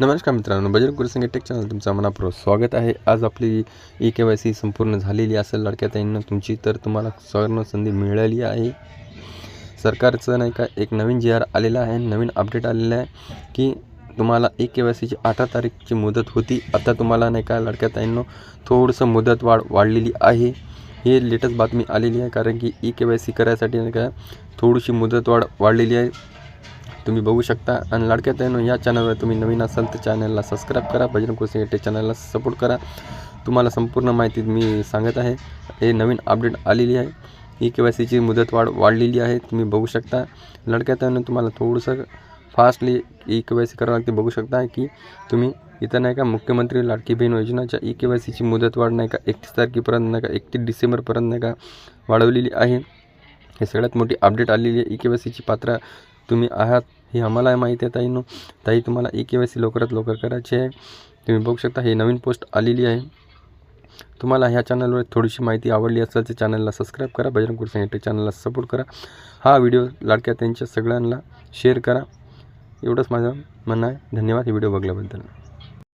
नमस्कार मित्रांनो Bajrang कुलसंग take channel तुमचं मनापूर्वक स्वागत आहे. आज आपली ई के वाय सी संपूर्ण झालेली असेल लडक्या ताईंना तुमची तर तुम्हाला स्वर्ण संधी मिळाली आहे. सरकारचं नाही का एक नवीन जी आर आलेला आहे नवीन अपडेट आलेलं आहे की तुम्हाला ई के वाय सीची अठरा तारीखची मुदत होती. आता तुम्हाला नाही का लडक्या ताईंनो थोडंसं मुदत वाढ वाढलेली आहे. हे लेटेस्ट बातमी आलेली आहे कारण की ई के वाय सी करायसाठी नाही का थोडीशी मुदतवाढ वाढलेली आहे. तुम्ही बघू शकता. आणि लाडक्या ताईंनो या चॅनलवर तुम्ही नवीन असाल तर चॅनलला सबस्क्राईब करा. भजन कुलसिंग टे चॅनलला सपोर्ट करा. तुम्हाला संपूर्ण माहिती मी सांगत आहे. हे नवीन अपडेट आलेली आहे. ई के वाय सीची मुदत वाढ वाढलेली आहे. तुम्ही बघू शकता. लाडक्या तुम्हाला थोडंसं fastly E K Y C करावं लागते. बघू शकता की तुम्ही इथं नाही का मुख्यमंत्री लाडकी बहीण योजनाच्या ई के वाय सीची मुदत वाढ नाही का एकतीस तारखेपर्यंत नाही का एकतीस डिसेंबरपर्यंत नाही का वाढवलेली आहे. हे सगळ्यात मोठी अपडेट आलेली आहे. ई के वाय सीची पात्र तुम्ही आहात हे आम्हाला माहिती आहे ताईनो. ताई तुम्हाला ई के वाय सी लवकरात लवकर करायची आहे. तुम्ही बघू शकता हे नवीन पोस्ट आलेली आहे. तुम्हाला ह्या चॅनलवर थोडीशी माहिती आवडली असेल तर चॅनलला सबस्क्राईब करा. बजरंग कुलसिंग यूट्यूब चॅनलला सपोर्ट करा. हा व्हिडिओ लाडक्या त्यांच्या सगळ्यांना शेअर करा. एवढंच माझं म्हणणं आहे. धन्यवाद. हे व्हिडिओ बघल्याबद्दल.